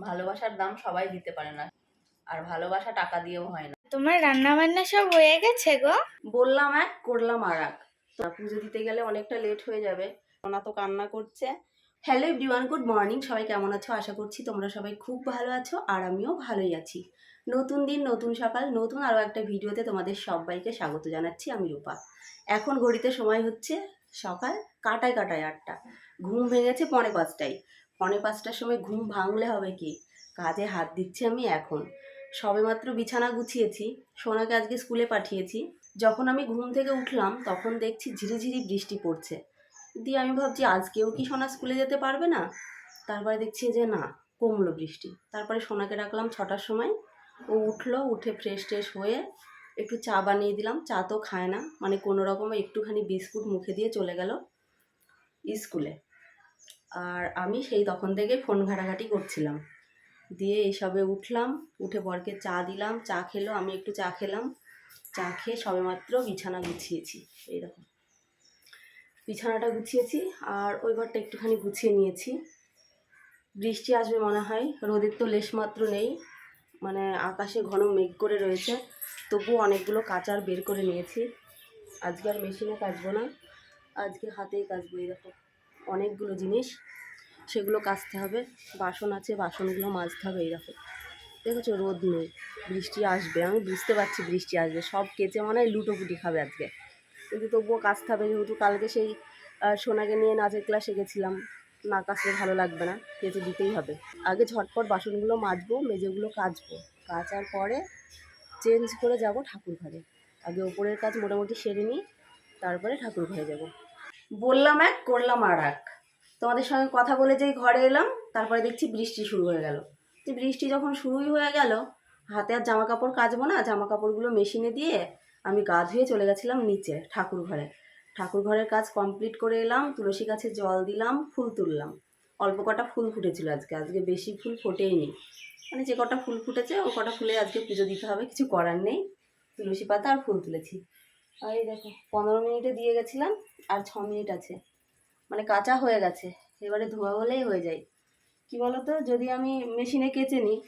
ভালোবাসার দাম সবাই দিতে পারে না। আর ভালোবাসা টাকা দিয়েও হয় না। তোমার রান্না বান্না সব হয়ে গেছে গো? বললাম এক করলাম আর এক। পুজো দিতে গেলে অনেকটা লেট হয়ে যাবে। ওনা তো কান্না করছে। হ্যালো এভরিওয়ান গুড মর্নিং সবাই কেমন আছো? আশা করছি তোমরা সবাই খুব ভালো আছো আর আমিও ভালোই আছি। নতুন দিন নতুন সকাল নতুন আরও একটা ভিডিওতে তোমাদের সবাইকে স্বাগত জানাচ্ছি আমি রূপা। এখন ঘড়িতে সময় হচ্ছে সকাল কাটায় কাটায় আটটা। ঘুম ভেঙেছে পনে পাঁচটায়। পনে পাঁচটার সময় ঘুম ভাঙলে হবে কি? কাজে হাত দিচ্ছি আমি এখন। সবেমাত্র বিছানা গুছিয়েছি, সোনাকে আজকে স্কুলে পাঠিয়েছি। যখন আমি ঘুম থেকে উঠলাম, তখন দেখছি ঝিরিঝিরি বৃষ্টি পড়ছে। দিয়ে আমি ভাবছি আজকেও কি সোনা স্কুলে যেতে পারবে না? তারপরে দেখছি যে না, কমলো বৃষ্টি। তারপরে সোনাকে ডাকলাম ছটার সময়। ও উঠল, উঠে ফ্রেশ ট্রেশ হয়ে একটু চা বানিয়ে দিলাম। চা তো খায় না মানে কোনো রকমে একটুখানি বিস্কুট মুখে দিয়ে চলে গেল স্কুলে। আর আমি সেই তখন থেকে ফোন ঘাটাঘাটি করছিলাম। দিয়ে এইসবে উঠলাম, উঠে বরকে চা দিলাম, চা খেলো, আমি একটু চা খেলাম। চা খেয়ে সবেমাত্র বিছানা গুছিয়েছি, এই দেখো। বিছানাটা গুছিয়েছি আর ওই ঘরটা একটুখানি গুছিয়ে নিয়েছি। বৃষ্টি আসবে মনে হয়, রোদের তো লেশমাত্র নেই মানে আকাশে ঘন মেঘ করে রয়েছে, তবুও অনেকগুলো কাচার বের করে নিয়েছি। আজকে আর মেশিনে কাচবো না, আজকে হাতেই কাচবো দেখো। অনেকগুলো জিনিস সেগুলো কাচতে হবে। বাসন আছে, বাসনগুলো মাজতে হবে এই দেখো দেখেছ? রোদ নেই, বৃষ্টি আসবে। আমি বুঝতে পারছি বৃষ্টি আসবে। সব কেচে মনে হয় লুটোপুটি খাবে আজকে। কিন্তু তবুও কাচতে হবে, যেহেতু কালকে সেই সোনাকে নিয়ে নাচের ক্লাসে গেছিলাম। না কাচলে ভালো লাগবে না, কেচে দিতেই হবে। আগে ঝটপট বাসনগুলো মাজবো, মেজেগুলো কাচবো। কাচার পরে চেঞ্জ করে যাব ঠাকুর ঘরে আগে ওপরের কাজ মোটামুটি সেরে নিই, তারপরে ঠাকুর ঘরে যাব। বললাম এক, করলাম আর এক। তোমাদের সঙ্গে কথা বলে যেই ঘরে এলাম, তারপরে দেখছি বৃষ্টি শুরু হয়ে গেল। তো বৃষ্টি যখন শুরুই হয়ে গেল, হাতে আর জামা কাপড় কাচবো না জামা কাপড়গুলো মেশিনে দিয়ে আমি গা ধুয়ে চলে গেছিলাম নিচে, ঠাকুর ঘরে। ঠাকুর ঘরের কাজ কমপ্লিট করে এলাম, তুলসী গাছে জল দিলাম, ফুল তুললাম। অল্প কটা ফুল ফুটেছিল আজকে আজকে বেশি ফুল ফোটেইনি। মানে যে কটা ফুল ফুটেছে, ও কটা ফুলে আজকে পুজো দিতে হবে, কিছু করার নেই। তুলসী পাতা আর ফুল তুলেছি। আর এই দেখো, পনেরো মিনিটে দিয়ে গেছিলাম, আর ছ মিনিট আছে। মানে কাঁচা হয়ে গেছে, এবারে ধোয়া হলেই হয়ে যায়। কি বলতো, যদি আমি মেশিনে কেচে নিই,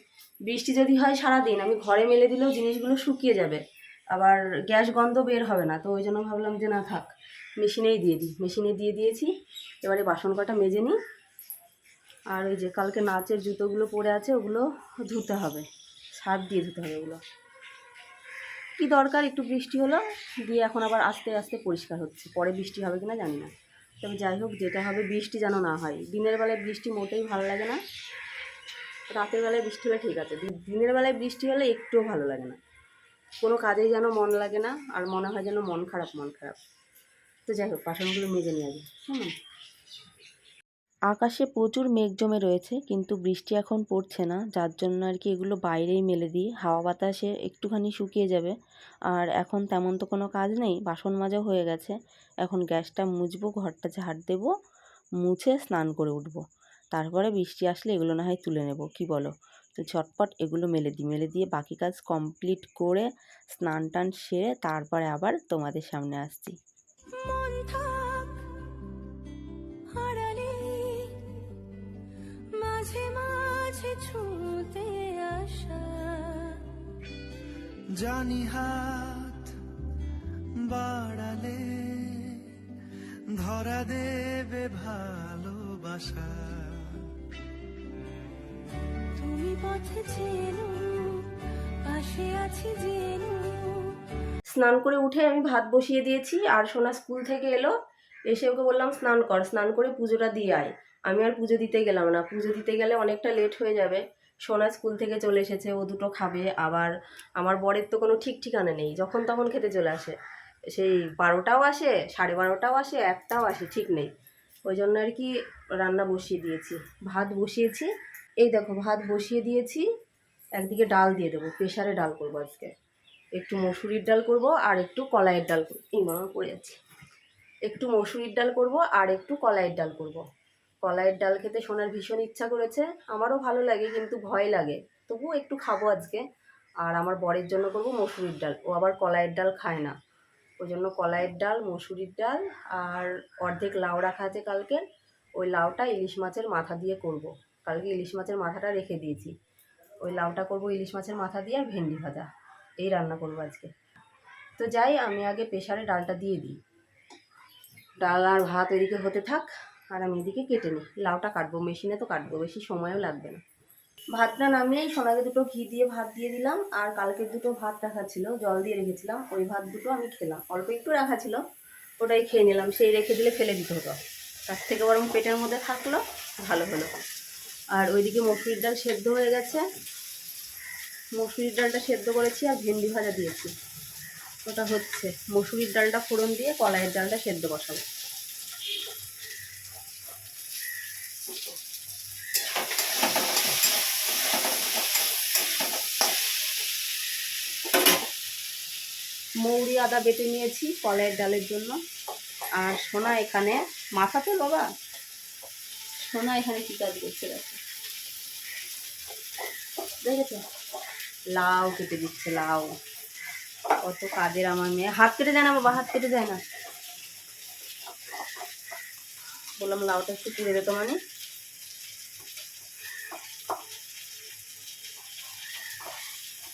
বৃষ্টি যদি হয় সারাদিন, আমি ঘরে মেলে দিলেও জিনিসগুলো শুকিয়ে যাবে। আবার গ্যাস গন্ধ বের হবে না, তো ওই জন্য ভাবলাম যে না থাক, মেশিনেই দিয়ে দিই। মেশিনে দিয়ে দিয়েছি, এবারে বাসন কটা মেজে নিই। আর ওই যে কালকে নাচের জুতোগুলো পরে আছে, ওগুলো ধুতে হবে। সার দিয়ে ধুতে হবে ওগুলো। কি দরকার? একটু বৃষ্টি হলো, দিয়ে এখন আবার আস্তে আস্তে পরিষ্কার হচ্ছে। পরে বৃষ্টি হবে কিনা জানি না। তবে যাই হোক, যেটা হবে বৃষ্টি যেন না হয়। দিনের বেলায় বৃষ্টি মোটেই ভালো লাগে না। রাতের বেলায় বৃষ্টি হলে ঠিক আছে। দিনের বেলায় বৃষ্টি হলে একটুও ভালো লাগে না। কোনো কাজেই যেন মন লাগে না, আর মনে হয় যেন মন খারাপ মন খারাপ। তো যাই হোক, বাসনগুলো মেজে নিয়ে আগে হুম। আকাশে প্রচুর মেঘ জমে রয়েছে, কিন্তু বৃষ্টি এখন পড়ছে না, যার জন্য আর কি এগুলো বাইরেই মেলে দিই। হাওয়া বাতাসে একটুখানি শুকিয়ে যাবে, আর এখন তেমন তো কোনো কাজ নেই, বাসন মাজা হয়ে গেছে। এখন গ্যাসটা মুছবো, ঘরটা ঝাড় দেবো, মুছে স্নান করে উঠবো। তারপরে বৃষ্টি আসলে এগুলো না হয় তুলে নেব, কি বলো? তো ঝটপট এগুলো মেলে দিই, মেলে দিয়ে বাকি কাজ কমপ্লিট করে স্নান টান সেরে তারপরে আবার তোমাদের সামনে আসছি। ছুঁতে আসা। জানি হাত বাড়ালে ধরা দেবে ভালোবাসা। তুমি পথে চেনো পাশে আছি জেনো। স্নান করে উঠে আমি ভাত বসিয়ে দিয়েছি আর সোনা স্কুল থেকে এলো। এসে ওকে বললাম স্নান কর স্নান করে পুজোটা দিয়ে আয়। আমি আর পুজো দিতে গেলাম না। পুজো দিতে গেলে অনেকটা লেট হয়ে যাবে। সোনা স্কুল থেকে চলে এসেছে, ও দুটো খাবে। আবার আমার বরের তো কোনো ঠিক ঠিকানা নেই। যখন তখন খেতে চলে আসে। সেই বারোটাও আসে, সাড়ে বারোটাও আসে, একটাও আসে, ঠিক নেই। ওই জন্য আর কি রান্না বসিয়ে দিয়েছি। ভাত বসিয়েছি। এই দেখো, ভাত বসিয়ে দিয়েছি। একদিকে ডাল দিয়ে দেবো। প্রেশারে ডাল করব আজকে। একটু মসুরির ডাল করব আর একটু কলাইয়ের ডাল করব। এই মামা পড়ে একটু মসুরির ডাল করব আর একটু কলাইয়ের ডাল করব। কলাইয়ের ডাল খেতে সোনার ভীষণ ইচ্ছা করেছে। আমারও ভালো লাগে, কিন্তু ভয় লাগে। তবুও একটু খাব আজকে। আর আমার বরের জন্য করব মসুরির ডাল। ও আবার কলাইয়ের ডাল খায় না। ওই জন্য কলাইয়ের ডাল, মসুরির ডাল আর অর্ধেক লাউ রাখা আছে কালকে। ওই লাউটা ইলিশ মাছের মাথা দিয়ে করব। কালকে ইলিশ মাছের মাথাটা রেখে দিয়েছি। ওই লাউটা করব ইলিশ মাছের মাথা দিয়ে আর ভেন্ডি ভাজা। এই রান্না করব আজকে। তো যাই, আমি আগে প্রেশারে ডালটা দিয়ে দিই। ডাল আর ভাত এদিকে হতে থাক। আর আমি এদিকে কেটে নিই। লাউটা কাটবো, মেশিনে তো কাটবো, বেশি সময়ও লাগবে না। ভাতটা নামিয়েই সোনাকে দুটো ঘি দিয়ে ভাত দিয়ে দিলাম, আর কালকের দুটো ভাত রাখা ছিল, জল দিয়ে রেখেছিলাম, ওই ভাত দুটো আমি খেলাম। অল্প একটু রাখা ছিল, ওটাই খেয়ে নিলাম, সেই রেখে দিলে ফেলে দিতে হতো। তার থেকে বরং পেটের মধ্যে থাকল, ভালো হলো। আর ওইদিকে মসুরির ডাল সেদ্ধ হয়ে গেছে। মসুরির ডালটা সেদ্ধ করেছি আর ভেন্ডি ভাজা দিয়েছি। ওটা হচ্ছে মসুরির ডালটা ফোড়ন দিয়ে কলাইয়ের ডালটা সেদ্ধ বসাবো। মৌরি আদা বেটে নিয়েছি কলাইয়ের ডালের জন্য। আর সোনা এখানে মাথা তো বাবা। সোনা এখানে কি কাজ করছে দেখো। দেখেছ? লাউ কেটে দিচ্ছে, লাউ। কত কাজের আমার মেয়ে। হাত কেটে যায় না বাবা, হাত কেটে যায় না। বললাম লাউটা একটু তুলে দে তো মানে।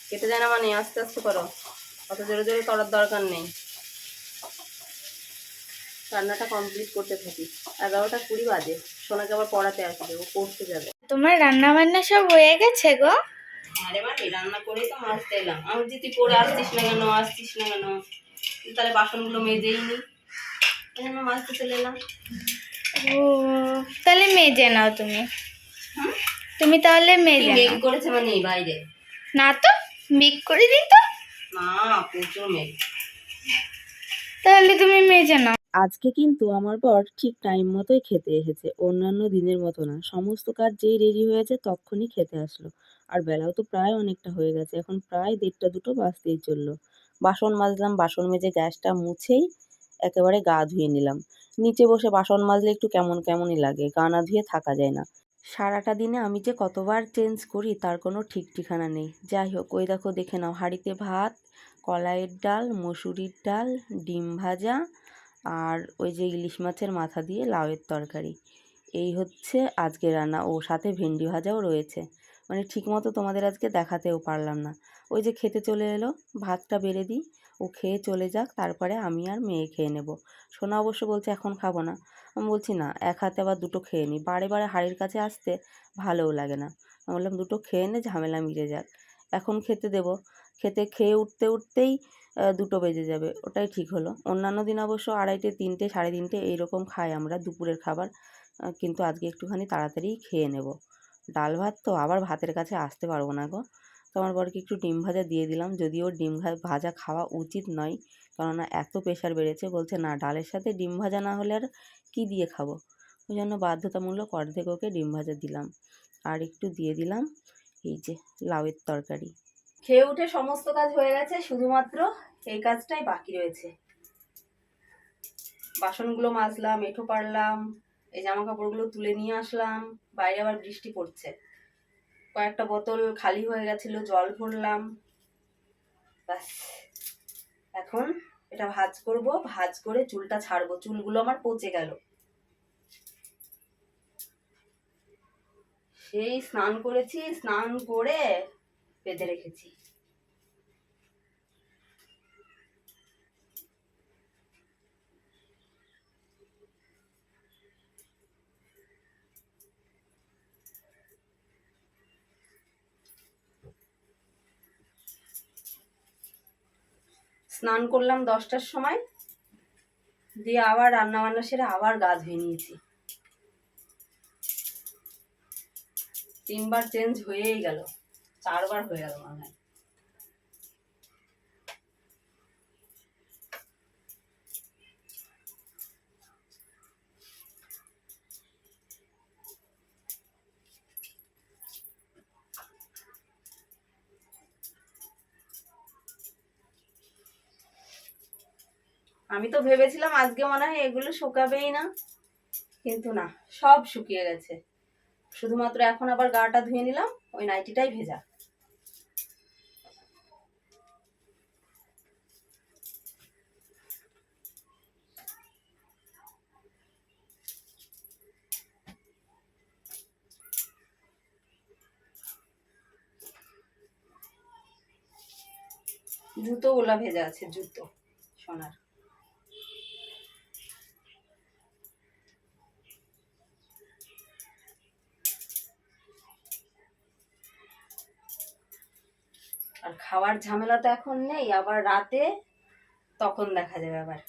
কেটে যায় না মানে আস্তে আস্তে করো। অত জোরে জোরে করার দরকার নেই। রান্নাটা কমপ্লিট করতে থাকি। এগারোটা কুড়ি বাজে। সোনাকে আবার পড়াতে আসবে ও পড়তে যাবে। তোমার রান্না বান্না সব হয়ে গেছে গো? আরে মানে রান্না করেই তো এলাম। আমি যে তুই পড়ে আসছিস না কেন আসছিস না কেন? তাহলে বাসনগুলো মেজেই নি। চলে এলাম। ও তাহলে মেজে নাও তুমি। তুমি তাহলে মেজে মেঘ করেছে মানে বাইরে? না তো মিক করে দিত না প্রচুর মেঘ। তাহলে তুমি মেজে নাও। আজকে কিন্তু আমার বর ঠিক টাইম মতোই খেতে এসেছে অন্যান্য দিনের মতো না। সমস্ত কাজ যেই রেডি হয়েছে তখনই খেতে আসলো। আর বেলাও তো প্রায় অনেকটা হয়ে গেছে এখন প্রায় দেড়টা দুটো বাজতেই চলল। বাসন মাজলাম বাসন মেজে গ্যাসটা মুছেই একেবারে গা ধুয়ে নিলাম। নিচে বসে বাসন মাজলে একটু কেমন কেমনই লাগে গা না ধুয়ে থাকা যায় না। সারাটা দিনে আমি যে কতবার চেঞ্জ করি, তার কোনো ঠিক ঠিকানা নেই। যাই হোক, ওই দেখো, দেখে নাও। হাঁড়িতে ভাত, কলাইয়ের ডাল, মসুরির ডাল, ডিম ভাজা আর ওই যে ইলিশ মাছের মাথা দিয়ে লাউয়ের তরকারি। এই হচ্ছে আজকে রান্না। ও সাথে ভেন্ডি ভাজাও রয়েছে। মানে ঠিকমতো তোমাদের আজকে দেখাতেও পারলাম না। ওই যে খেতে চলে এলো, ভাতটা বেড়ে দিই। ও খেয়ে চলে যাক, তারপরে আমি আর মেয়ে খেয়ে নেব। সোনা অবশ্য বলছে, এখন খাব না। আমি বলছি, না, এক হাতে আবার দুটো খেয়ে নিই বারে বারে হাঁড়ির কাছে আসতে ভালোও লাগে না। আমি বললাম, দুটো খেয়ে নে, ঝামেলা মিটে যাক। এখন খেতে দেবো। খেতে খেয়ে উঠতে উঠতেই দুটো বেজে যাবে, ওটাই ঠিক হলো। অন্যান্য দিন অবশ্য আড়াইটে, তিনটে, সাড়ে তিনটে এইরকম খাই আমরা দুপুরের খাবার কিন্তু আজকে একটুখানি তাড়াতাড়ি খেয়ে নেব। ডাল ভাত তো আবার ভাতের কাছে আসতে পারব না গো। তো আমার বরকে একটু ডিম ভাজা দিয়ে দিলাম। যদিও ডিম ভাজা খাওয়া উচিত নয়, কেননা এত প্রেশার বেড়েছে। বলছে, না, ডালের সাথে ডিম ভাজা না হলে আর কী দিয়ে খাব? ওই জন্য বাধ্যতামূলক অর্ধেক ওকে ডিম ভাজা দিলাম। আর একটু দিয়ে দিলাম এই যে লাউয়ের তরকারি। খেয়ে উঠে সমস্ত কাজ হয়ে গেছে, শুধুমাত্র এই কাজটাই বাকি রয়েছে। বাসনগুলো মাজলাম, এঁঠো পারলাম এই জামা কাপড়গুলো তুলে নিয়ে আসলাম, বাইরে আবার বৃষ্টি পড়ছে। কয়েকটা বোতল খালি হয়ে গেছিল, জল ভরলাম। ব্যাস। এখন এটা ভাজ করব, ভাজ করে চুলটা ছাড়বো। চুলগুলো আমার পচে গেল। সেই স্নান করেছি, স্নান করে বেঁধে রেখেছি। স্নান করলাম দশটার সময়, দিয়ে আবার রান্না বান্না সেরে আবার গা ধুয়ে নিয়েছি। তিনবার চেঞ্জ হয়েই গেল, চারবার হয়ে গেল মনে হয়। আমি তো ভেবেছিলাম আজকে মনে হয় এগুলো শুকাবেই না, কিন্তু না, সব শুকিয়ে গেছে। শুধুমাত্র এখন আবার গাটা ধুয়ে নিলাম, ওই নাইটিটাই ভেজা। জুতো ওলা ভেজা আছে, জুতো, সোনার। আর খাওয়ার ঝামেলা তো এখন নেই আবার রাতে তখন দেখা যাবে আবার।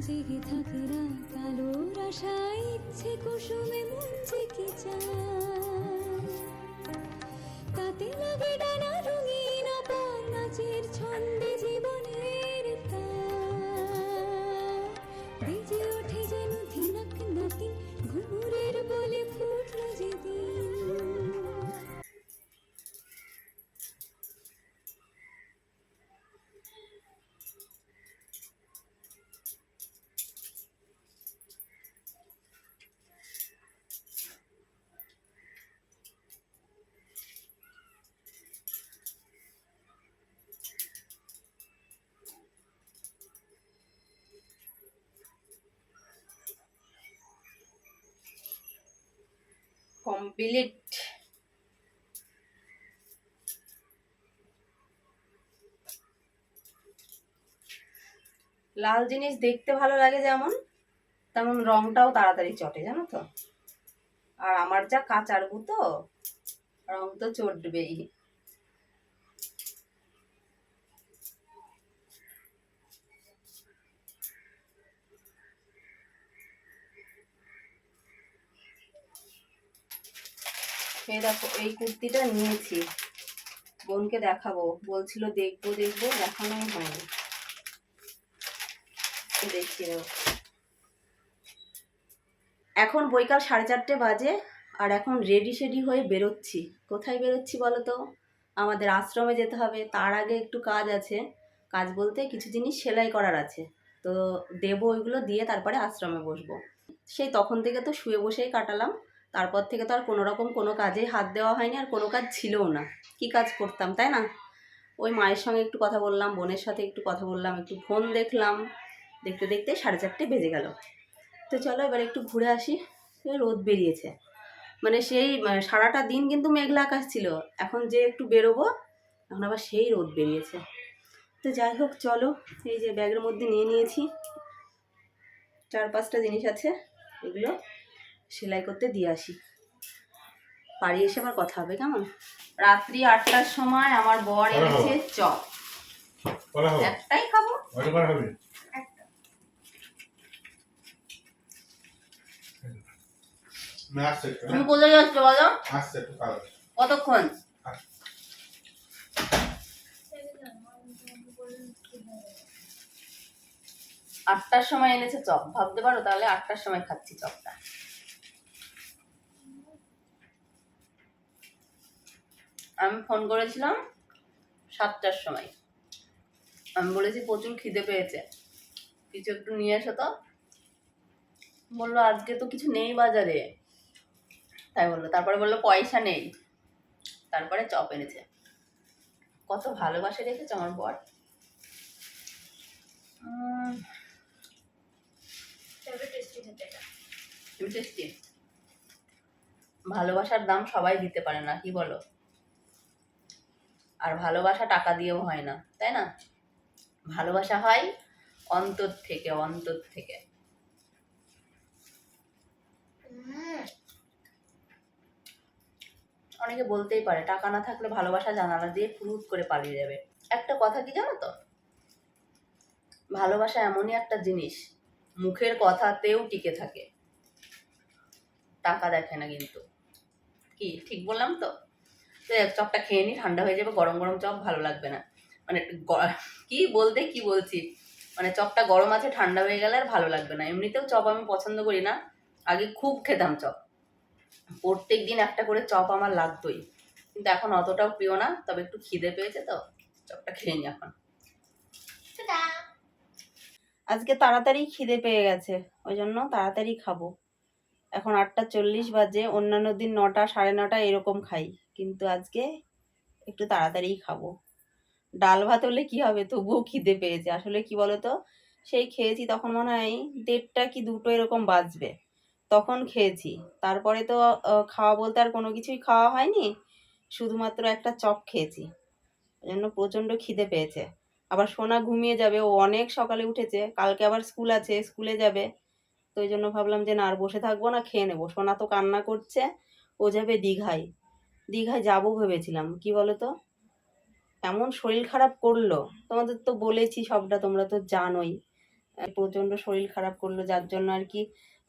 জেগে থাকে রাত আলোর আশায় ইচ্ছে কুসুমে মন জেগে যায় তাতে লাগে কমপ্লিট লাল জিনিস দেখতে ভালো লাগে যেমন, তেমন রংটাও তাড়াতাড়ি চটে, জানো তো? আর আমার যা কাঁচার গুঁতো রং তো চটবেই। এই দেখো, এই কুর্তিটা নিয়েছি। বোনকে দেখাবো। বলছিল, দেখব দেখব দেখানোই হয়নি। দেবো এখন বৈকাল সাড়ে চারটে বাজে, আর এখন রেডি সেডি হয়ে বেরোচ্ছি। কোথায় বেরোচ্ছি বলো তো? আমাদের আশ্রমে যেতে হবে। তার আগে একটু কাজ আছে। কাজ বলতে কিছু জিনিস সেলাই করার আছে। তো দেবো ওইগুলো দিয়ে তারপরে আশ্রমে বসবো। সেই তখন থেকে তো শুয়ে বসেই কাটালাম। তারপর থেকে তো আর কোনো রকম কোনো কাজেই হাত দেওয়া হয়নি আর কোনো কাজ ছিলও না। কি কাজ করতাম, তাই না? ওই মায়ের সঙ্গে একটু কথা বললাম, বোনের সাথে একটু কথা বললাম, একটু ফোন দেখলাম, দেখতে দেখতে সাড়ে চারটে বেজে গেল। তো চলো এবার একটু ঘুরে আসি রোদ বেরিয়েছে। মানে সেই সারাটা দিন কিন্তু মেঘলা আকাশ ছিল, এখন যে একটু বেরোবো, এখন আবার সেই রোদ বেরিয়েছে। তো যাই হোক, চলো, এই যে ব্যাগের মধ্যে নিয়ে নিয়েছি, চার পাঁচটা জিনিস আছে, এগুলো সেলাই করতে দিয়ে আসি। বাড়ি এসে আবার কথা হবে কেমন? রাত্রি আটটার সময় আমার বর এনেছে চপ। একটাই খাব। তুমি? কোথায় যাচ্ছ বলো। কতক্ষণ? আটটার সময় এনেছে চপ। ভাবতে পারো তাহলে আটটার সময় খাচ্ছি চপটা। আমি ফোন করেছিলাম সাতটার সময়। আমি বলেছি প্রচুর খিদে পেয়েছে। কিছু একটু নিয়ে এসো তো। বলল আজকে তো কিছু নেই বাজারে। তাই বলল তারপরে বলল পয়সা নেই। তারপরে চপ এনেছে। কত ভালোবাসে রেখেছে আমার বর। টেস্টি ভালোবাসার দাম সবাই দিতে পারে না কি বলো? আর ভালোবাসা টাকা দিয়েও হয় না, তাই না? ভালোবাসা হয় অন্তর থেকে অন্তর থেকে। অনেকে বলতেই পারে, টাকা না থাকলে ভালোবাসা জানালা দিয়ে ফুরুত করে পালিয়ে যাবে। একটা কথা কি জানো তো? ভালোবাসা এমনই একটা জিনিস, মুখের কথাতেও টিকে থাকে। টাকা দেখে না কিন্তু। কি, ঠিক বললাম তো? তো এক চপটা খেয়ে নি ঠান্ডা হয়ে যাবে গরম গরম চপ ভালো লাগবে না। মানে গ- কি বলতে কি বলছি? মানে চপটা গরম আছে ঠান্ডা হয়ে গেলে আর ভালো লাগবে না। এমনিতেও চপ আমি পছন্দ করি না। আগে খুব খেতাম চপ। প্রত্যেক দিন একটা করে চপ আমার লাগতোই। কিন্তু এখন অতটাও প্রিয় না তবে একটু খিদে পেয়েছে তো চপটা খেয়ে নি এখন। আজকে তাড়াতাড়ি খিদে পেয়ে গেছে ওই জন্য তাড়াতাড়ি খাব। এখন আটটা চল্লিশ বাজে অন্যান্য দিন নটা সাড়ে নটা এরকম খাই। কিন্তু আজকে একটু তাড়াতাড়িই খাব। ডাল ভাত হলে কি হবে? তবুও খিদে পেয়েছে। আসলে কি বলতো? সেই খেয়েছি তখন মনে হয় দেড়টা কি দুটো এরকম বাজবে। তখন খেয়েছি। তারপরে তো খাওয়া বলতে আর কোনো কিছুই খাওয়া হয়নি। শুধুমাত্র একটা চপ খেয়েছি। ওই জন্য প্রচণ্ড খিদে পেয়েছে। আবার সোনা ঘুমিয়ে যাবে। ও অনেক সকালে উঠেছে। কালকে আবার স্কুল আছে, স্কুলে যাবে। তো ওই জন্য ভাবলাম যে না, আর বসে থাকব না, খেয়ে নেব। সোনা তো কান্না করছে। ও যাবে দীঘায়। দীঘায় যাব ভেবেছিলাম, কি বলো তো এমন শরীর খারাপ করল, তোমাদের তো বলেছি সবটা, তোমরা তো জানোই। প্রচণ্ড শরীর খারাপ করল, যার জন্য আর কি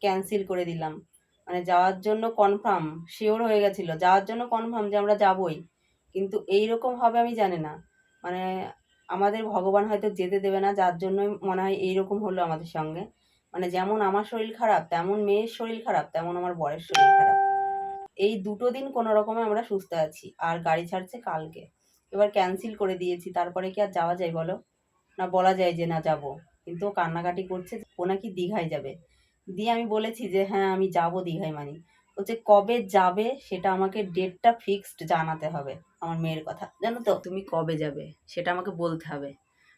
ক্যান্সেল করে দিলাম। মানে যাওয়ার জন্য কনফার্ম শিওর হয়ে গেছিল, যাওয়ার জন্য কনফার্ম যে আমরা যাবই। কিন্তু এই রকম হবে আমি জানি না। মানে আমাদের ভগবান হয়তো যেতে দেবে না, যার জন্যই মনে হয় এইরকম হলো আমাদের সঙ্গে। মানে যেমন আমার শরীর খারাপ, তেমন মেয়ের শরীর খারাপ, তেমন আমার বরের শরীর খারাপ। এই দুটো দিন কোনো রকমে আমরা সুস্থ আছি, আর গাড়ি ছাড়ছে কালকে। এবার ক্যান্সেল করে দিয়েছি, তারপরে কি আর যাওয়া যায় বলো? না বলা যায় যে না যাব। কিন্তু কান্নাকাটি করছে ও নাকি দীঘায় যাবে। দিয়ে আমি বলেছি যে হ্যাঁ আমি যাব দীঘায় মানি। বলছে কবে যাবে সেটা আমাকে ডেটটা ফিক্সড জানাতে হবে, আমার মেয়ের কথা। জানো তো? তুমি কবে যাবে সেটা আমাকে বলতে হবে।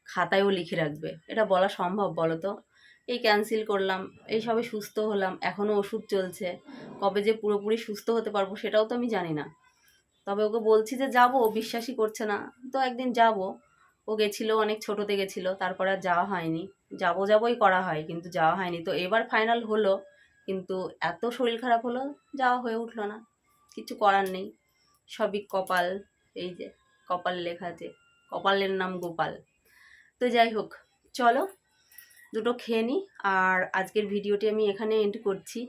খাতায়ও লিখে রাখবে। এটা বলা সম্ভব বলো তো? এই ক্যান্সেল করলাম, এই সবে সুস্থ হলাম এখনও ওষুধ চলছে, কবে যে পুরোপুরি সুস্থ হতে পারব সেটাও তো আমি জানি না। তবে ওকে বলছি যে যাব বিশ্বাসই করছে না, তো একদিন যাব। ও গেছিল, অনেক ছোটোতে গেছিল, তারপরে আর যাওয়া হয়নি। যাব যাবোই করা হয়, কিন্তু যাওয়া হয়নি। তো এবার ফাইনাল হলো, কিন্তু এত শরীর খারাপ হলো, যাওয়া হয়ে উঠল না। কিছু করার নেই। সবই কপাল, এই যে, কপাল লেখা আছে, কপালের নাম গোপাল। তো যাই হোক, চলো দুটো খেয়ে নিই আর আজকের ভিডিওটি আমি এখানে এন্ড করছি।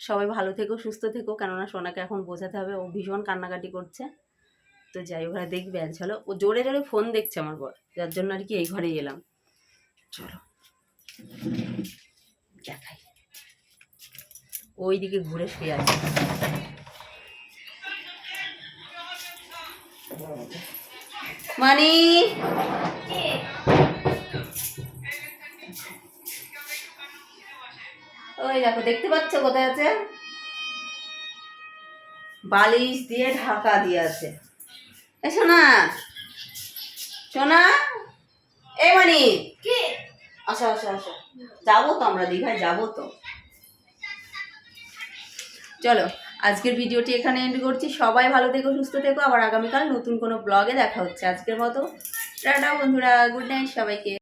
সবাই ভালো থেকো, সুস্থ থেকো, কেননা সোনাকে এখন বোঝাতে হবে, ও ভীষণ কান্নাকাটি করছে। তো যাই, ওখানে দেখবে চলো ও জোরে জোরে ফোন দেখছে আমার বর, যার জন্য আর কি এই ঘরেই এলাম। চলো, দেখাই। ওই দিকে ঘুরে শুয়ে আছে। মানি! ওই দেখো দেখতে পাচ্ছ কোথায় আছে? বালিশ দিয়ে ঢাকা দিয়ে আছে। এ সোনা! সোনা! এ মানি! আসো আসো আসো। যাব তো আমরা দীঘায় যাব তো। চলো আজকের ভিডিওটি এখানে এন্ড করছি। সবাই ভালো থেকো সুস্থ থেকো। আবার আগামীকাল নতুন কোনো ব্লগে দেখা হচ্ছে। আজকের মতো টাটা বন্ধুরা গুড নাইট সবাইকে।